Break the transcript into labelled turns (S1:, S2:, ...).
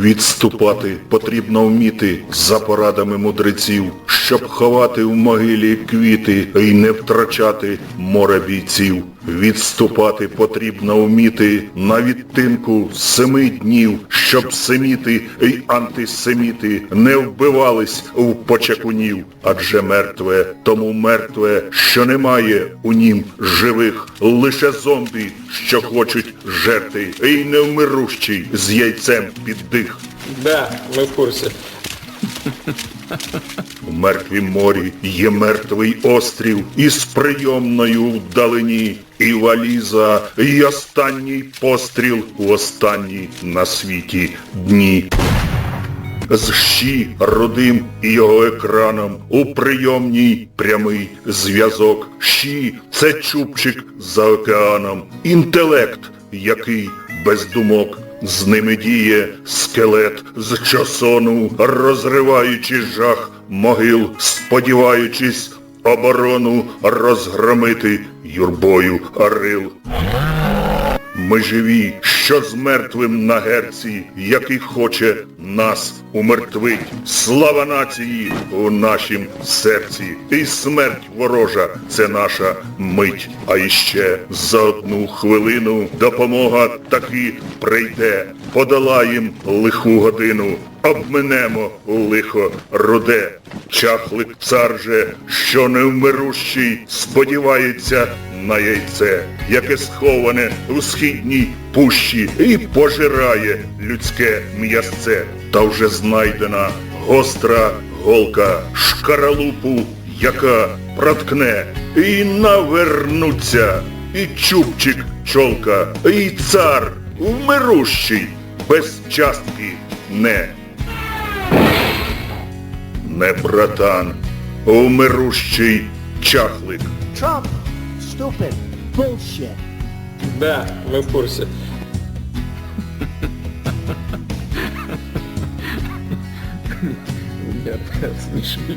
S1: Відступати потрібно вміти за порадами мудреців, щоб ховати в могилі квіти і не втрачати море бійців. Відступати потрібно вміти на відтинку семи днів, щоб семіти й антисеміти не вбивались в почекунів. Адже мертве, тому мертве, що немає у нім живих, лише зомбі, що хочуть жерти, і невмирущий з яйцем під дих.
S2: Да, ми в курсі.
S1: У мертвім морі є мертвий острів із прийомною вдалині, і валіза, і останній постріл у останні на світі дні. З щі родим і його екраном у прийомній прямий зв'язок. Щі – це чубчик за океаном, інтелект, який без думок. З ними діє скелет з часону, розриваючи жах могил, сподіваючись оборону розгромити юрбою орил. Ми живі, що з мертвим на герці, який хоче нас умертвить. Слава нації у нашім серці. І смерть ворожа це наша мить. А іще за одну хвилину допомога таки прийде. Подолаєм лиху годину. Обминемо лихо руде. Чахлик цар же, що невмирущий, сподівається на яйце, яке сховане у східній пущі і пожирає людське м'ясце. Та вже знайдена гостра голка шкаралупу, яка проткне і навернуться, і чубчик чолка, і цар вмирущий, без частки не. Не братан, умирущий чахлик.
S3: Trump, stupid, bullshit.
S2: Да, ми в курсі. Я смішний.